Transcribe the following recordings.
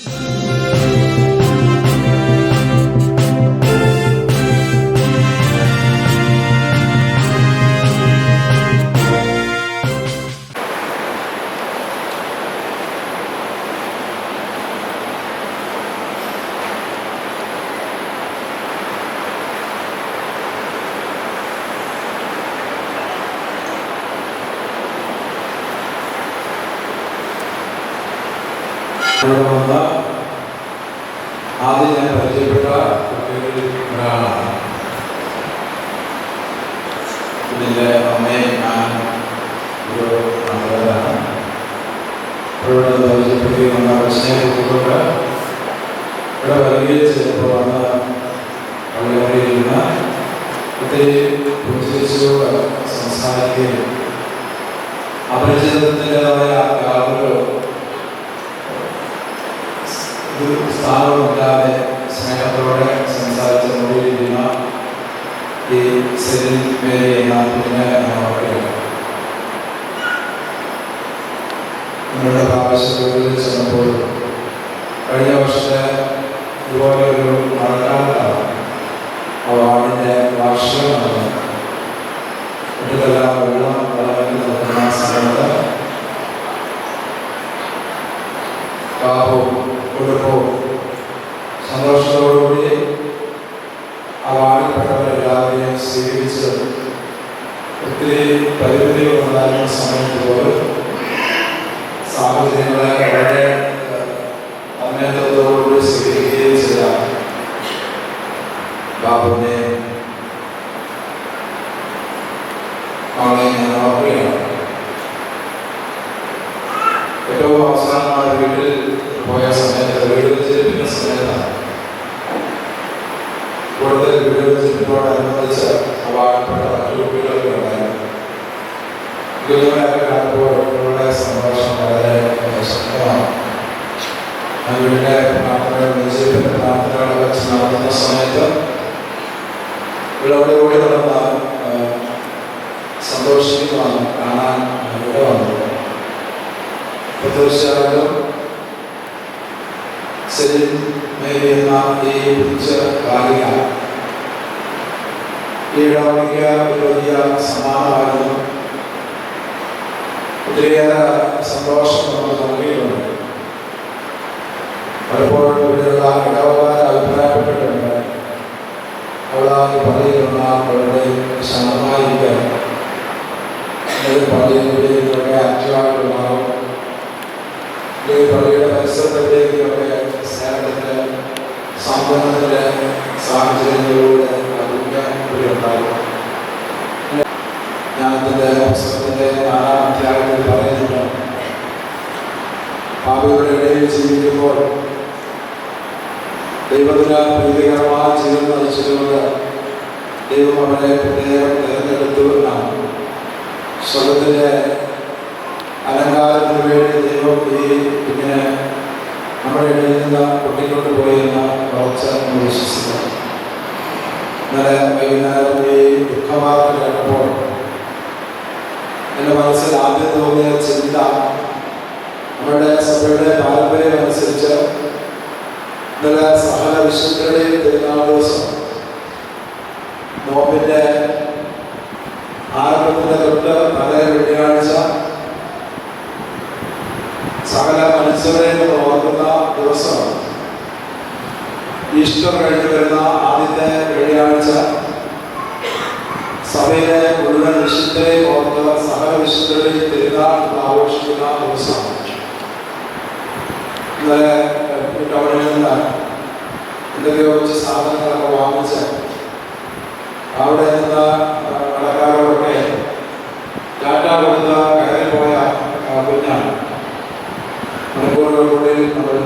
ഇവിടെ വന്ന ആദ്യം ഞാൻ പരിചയപ്പെട്ട കുട്ടികളിൽ ഒരാളാണ്. ഇതിന്റെ അമ്മയും ഞാൻ ഒരു നല്ലവരാണ് ഇവിടെ പരിചയപ്പെടുകയും വന്ന സ്നേഹപൂർവം ഇവിടെ വരികയും ചെയ്തപ്പോൾ വന്ന പള്ളികളിലിരുന്ന ഒത്തിരി പുഞ്ചിരിച്ചോട് സംസാരിക്കുകയും അപരിചിതത്തിന്റെതായ യാതൊരു ഒരു സ്ഥാനവുമില്ലാതെ സ്നേഹത്തോടെ സംസാരിച്ച മുറിയിലിരുന്ന ഈ സെലിൻ മേരി എന്ന കുഞ്ഞിനെ ഞാൻ ഓർക്കുകയാണ് നിങ്ങളുടെ പ്രാവശ്യത്തിൽ ചെന്നപ്പോൾ കഴിഞ്ഞ വർഷത്തെ ഇതുപോലെ ഒരു മഴക്കാലത്താണ് ആ വാർഡിന്റെ വാർഷികം നടന്നത് കുട്ടികളെല്ലാം വെള്ളം വളർന്നു നിൽക്കുന്ന സമയത്ത് പാപവും കുടുംബവും സന്തോഷത്തോടുകൂടി ആ വാടിപ്പെട്ടവരെല്ലാവരെയും സ്വീകരിച്ച് ഒത്തിരി പരിമിതികളുണ്ടായിരുന്ന സമയത്ത് പോലും സാഹചര്യങ്ങളെ വളരെ അന്വേഷണത്തോടുകൂടി സ്വീകരിക്കുകയും ചെയ്ത ബാബുവിനെ അവളെ ഞാൻ ഓർക്കുകയാണ്. ഏറ്റവും അവസാനമായ വീട്ടിൽ പോയ സമയത്ത് വീട് വെച്ചിരിക്കുന്ന സമയത്താണ് കൂടുതൽ വീട് വെച്ചിരിക്കുന്നതോടനുബന്ധിച്ച് അവാർഡപ്പെട്ട മറ്റു കുട്ടികളൊക്കെ ഉണ്ടായിരുന്നു കുഞ്ഞുങ്ങളെയൊക്കെ കണ്ടപ്പോൾ ഇവരുടെ സന്തോഷം വളരെ ശക്തമാണ് ആ വീടിന്റെ പ്രാർത്ഥനകൾ വിജയത്തിന്റെ പ്രാർത്ഥനകളൊക്കെ വെച്ച് നടത്തുന്ന സമയത്ത് ഇവിടെ കൂടി നടന്ന സന്തോഷിക്കുവാൻ കാണാൻ ഇവിടെ വന്നത് അപ്പോൾ തീർച്ചയായിട്ടും സെലിൻ മേരി എന്ന ഈ പിടിച്ച ബാലിക ഈ ഇടവഴിക്ക് ഒരു വലിയ സമ്മാനമായിരുന്നു ഒത്തിരിയേറെ സന്തോഷം നമ്മൾ നൽകിയിട്ടുണ്ട്. പലപ്പോഴും ഇവിടെയുള്ള ഇടവകാരെ അഭിപ്രായപ്പെട്ടിട്ടുണ്ട്. അവളാണ് പള്ളിയിലുള്ള അവരുടെ ശാന്തമായിരിക്കാൻ. ആക്റ്റീവായിട്ടുണ്ടാവും ഈ പള്ളിയുടെ പരിസരത്തിലേക്കൊക്കെ സ്നേഹത്തിന്റെ സമ്പന്നത്തിന്റെ സാഹചര്യങ്ങളിലൂടെ അതിന്റെ ഉണ്ടാകും ഞാൻ അതിന്റെ പുസ്തകത്തിന്റെ നാലാം പാപികളുടെ ഇടയിൽ ജീവിക്കുമ്പോൾ ദൈവത്തിന് പ്രീതികരമായ ജീവിതം നയിച്ചതുകൊണ്ട് ദൈവം അവരെ പ്രത്യേകം തിരഞ്ഞെടുത്തു എന്നാണ് സ്വർഗത്തിന്റെ അലങ്കാരത്തിന് വേണ്ടി ദൈവം ഈ ഇങ്ങനെ നമ്മുടെ ഇടയിൽ നിന്ന് പൊട്ടിക്കൊണ്ട് പോയെന്ന വളർച്ച നമ്മൾ വിശ്വസിക്കുന്നു. ഇന്നലെ വൈകുന്നേരം ഈ ദുഃഖവാർത്ത കേട്ടപ്പോൾ എന്റെ മനസ്സിൽ ആദ്യം തോന്നിയ ചിന്ത നമ്മുടെ സഭയുടെ പാരമ്പര്യം അനുസരിച്ച് ഇന്നലെ സഹല വിശുദ്ധരുടെയും തിരുനാൾ ദിവസം നോമ്പിന്റെ ആരംഭത്തിന്റെ തൊട്ട് തലേ വെള്ളിയാഴ്ച സകല മനുഷ്യരെയും ഓർക്കുന്ന ദിവസമാണ് ഈസ്റ്റർ കഴിഞ്ഞു വരുന്ന ആദ്യത്തെ വെള്ളിയാഴ്ച സഭയിലെ മുഴുവൻ വിശുദ്ധരെ ഓർത്ത് സകല വിശുദ്ധരെയും തിരുനാൾ ആഘോഷിക്കുന്ന ദിവസമാണ്. ഇന്നലെ ടൗണിൽ നിന്ന് എന്തൊക്കെയോ കുറച്ച് സാധനങ്ങളൊക്കെ വാങ്ങിച്ച് അവിടെ നിന്ന കടക്കാരോടൊക്കെ ടാറ്റ കൊടുത്ത കയറി പോയ കുഞ്ഞാണ്. മണിക്കൂറുകൾക്കുള്ളിൽ നമ്മളിൽ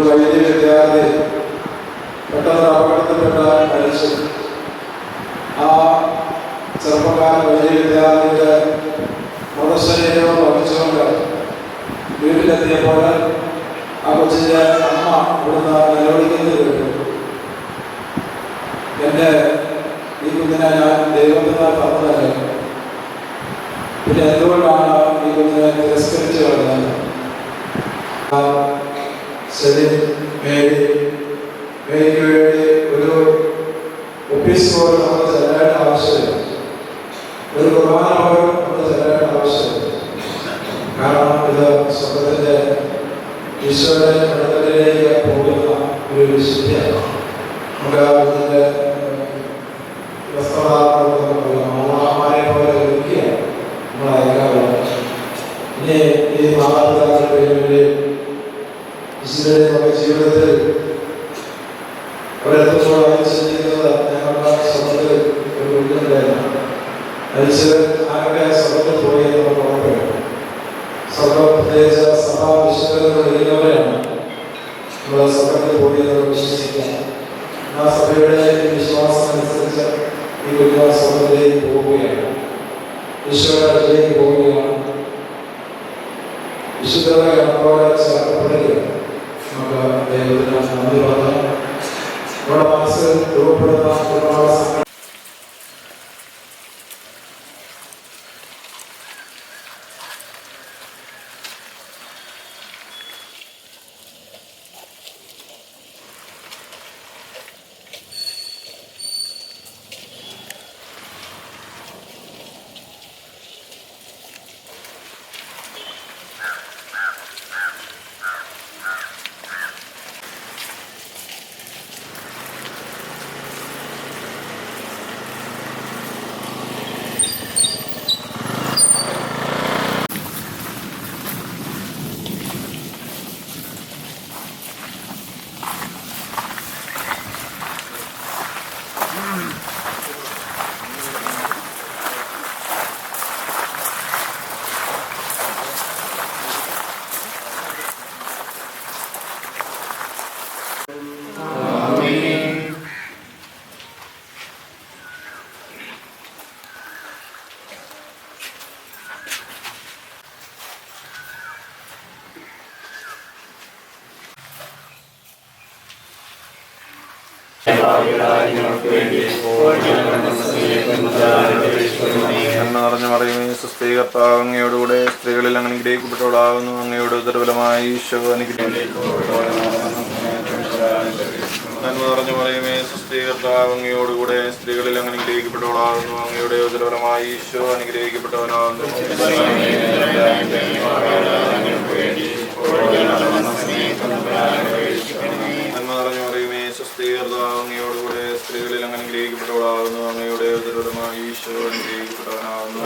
ഒരു വൈദ്യ വിദ്യാർത്ഥി പെട്ടെന്ന് അപകടത്തിൽപ്പെട്ട മനുഷ്യൻ. ആ ചെറുപ്പക്കാരൻ വലിയ വിദ്യാർത്ഥിയുടെ മൃതശരീരം വഹിച്ചുകൊണ്ട് വീട്ടിലെത്തിയപ്പോൾ ആ കൊച്ചിന്റെ അമ്മ ഇവിടുന്ന് നിലവിളിക്കുന്നത് കേട്ടു. ഈ കുഞ്ഞിനെ ഞാൻ ദൈവത്തിന് തന്നതല്ലേ പിന്നെ എന്തുകൊണ്ടാണ് ഈ കുഞ്ഞിനെ തിരസ്കരിച്ചു കളഞ്ഞത്? ശരി മേരി മേരിക്ക് വേണ്ടി ഒരു ഒഫീസിനോട് നമ്മൾ ചെല്ലാൻ ആവശ്യമില്ല. ഒരു കുർബാന പോലും നമ്മൾ ചെല്ലാൻ ആവശ്യമില്ല. കാരണം ഇത് സ്വർഗത്തിന്റെ ഈശ്വരന്റെ അടുക്കലേക്ക് പോകുന്ന ഒരു വിശുദ്ധിയാണ്. നമുക്ക് അതിന്റെ വസ്ത്രധാരണമാരെ പോലെ ഒരുക്കിയാണ് നമ്മൾ അയക്കാറുള്ളത് ഇനി ഈ മാതാപിതാക്കളുടെ വേണ്ടി ഈശ്വരനെ നമ്മുടെ ജീവിതത്തിൽ അവരെത്രത്തോളം അനുസരിക്കുന്നത് ഞങ്ങളുടെ സ്വർഗത്തിൽ ഒരു ഉള്ളിലുണ്ടായിരുന്നു മനുഷ്യർ ആരുടെ സ്വർഗത്തിൽ പോയി എന്ന് നമുക്ക് സ്വർഗം പ്രത്യേകിച്ച് സഭാ വിശുദ്ധതകൾ എഴുതുന്നവരെയാണ് നമ്മൾ പോയി എന്ന് വിശ്വസിക്കാം. ആ സഭയുടെ വിശ്വാസം അനുസരിച്ച് ഈ കുഞ്ഞ പോവുകയാണ്. ഈശോയുടെ അടുത്തേക്ക് പോവുകയാണ്. വിശുദ്ധരുടെ കണക്കോടെ ചേർക്കപ്പെടുകയാണ് നമുക്ക് ദൈവത്തിന് നന്ദി പറഞ്ഞു നമ്മുടെ മനസ്സിൽ രൂപപ്പെടുന്ന ഒരുപാട് സങ്കടം നന്മ നിറഞ്ഞ മറിയുമേ. സുസ്ഥീകർത്താവ് അങ്ങയോടുകൂടെ സ്ത്രീകളിൽ അങ്ങനെ ഗ്രഹിക്കപ്പെട്ടവളാകുന്നു അങ്ങയോട് ദുർബലമായി ഈശോ നിറഞ്ഞ മറിയുമേ. സുസ്ഥീകർത്താവ് അങ്ങയോടുകൂടെ സ്ത്രീകളിൽ അങ്ങനെ ഗ്രഹിക്കപ്പെട്ടവളാകുന്നു അങ്ങയുടെ ഉദരപരമായി ഈശോ അനുഗ്രഹിക്കപ്പെട്ടവനാകുന്നു. അങ്ങയോടുകൂടെ സ്ത്രീകളിൽ അങ്ങനെ ഗ്രഹിക്കപ്പെട്ടവളാകുന്നു. അങ്ങയുടെ ഉദരപരമായി ഈശോ അനുഗ്രഹിക്കപ്പെട്ടവനാകുന്നു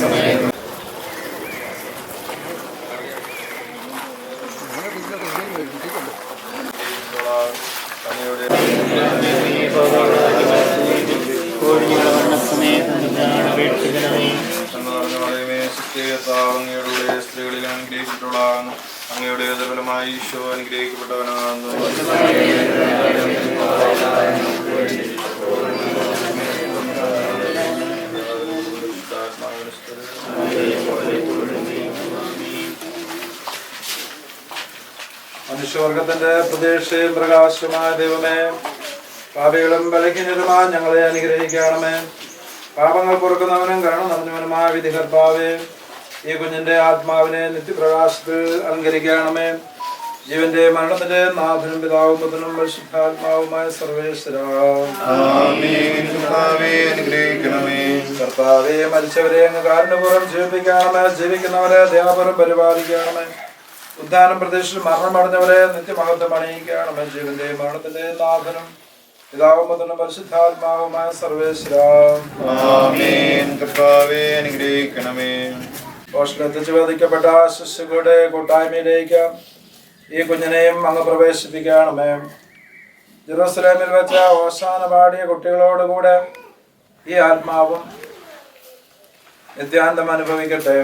അങ്ങയുടെ അനുഗ്രഹിക്കപ്പെട്ടവളാകുന്നു അങ്ങയുടെ ഏതഫലമായി ഈശോ അനുഗ്രഹിക്കപ്പെട്ടവനാകുന്നു മനുഷ്യവർഗത്തിന്റെ പ്രതീക്ഷയും പ്രകാശമായ ദൈവമേ പാപികളും ബലഹീനരുമായ ഞങ്ങളെ അനുഗ്രഹിക്കണമേ. പാപങ്ങൾ പൊറുക്കുന്നവനും കരുണ നിറഞ്ഞവനുമായ വിധികർത്താവേ ഈ കുഞ്ഞിന്റെ ആത്മാവിനെ നിത്യപ്രകാശത്തിൽ അലങ്കരിക്കണമേ. ജീവന്റെ മരണത്തിന്റെ നാഥനും പിതാവും പുത്രനും പരിശുദ്ധാത്മാവുമായ സർവേശ്വര. കർത്താവെ മരിച്ചവരെ അങ്ങ് കാരണപൂർവം ജീവിപ്പിക്കണമേ. ജീവിക്കുന്നവരെ ദേവപുരം പരിപാലിക്കണമേ. ഉദ്ധാനം പ്രദേശത്തിൽ മരണമടഞ്ഞവരെ നിത്യമഹത്വം അണിയിക്കണമേ. ജീവന്റെ മരണത്തിന്റെ നാഥനും പിതാവും പുത്രനും പരിശുദ്ധാത്മാവുമായ സർവേശ്വരാം. ആമേൻ. അനുഗ്രഹിക്കണമേ. പോഷണെത്തിച്ച് വധിക്കപ്പെട്ട ശിശുക്കളുടെ കൂട്ടായ്മയിലേക്ക് ഈ കുഞ്ഞിനെയും അങ്ങ് പ്രവേശിപ്പിക്കണമേ ജെറൂസലേമിൽ വെച്ച ഓശാന പാടിയ കുട്ടികളോടുകൂടെ ഈ ആത്മാവും നിത്യാന്തം അനുഭവിക്കട്ടെ.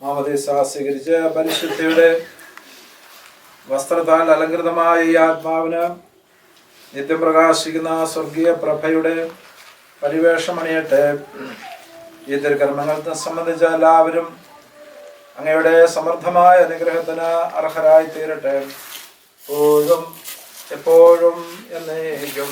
മാമതീസ സ്വീകരിച്ച് പരിശുദ്ധിയുടെ വസ്ത്രത്താൽ അലങ്കൃതമായ ഈ ആത്മാവിന് നിത്യം പ്രകാശിക്കുന്ന സ്വർഗീയ പ്രഭയുടെ പരിവേഷമണിയട്ടെ. ഈ തിരുക്കർമ്മങ്ങൾ സംബന്ധിച്ച എല്ലാവരും അങ്ങയുടെ സമർത്ഥമായ അനുഗ്രഹത്തിന് അർഹരായി തീരട്ടെ. എപ്പോഴും എപ്പോഴും എന്നേക്കും.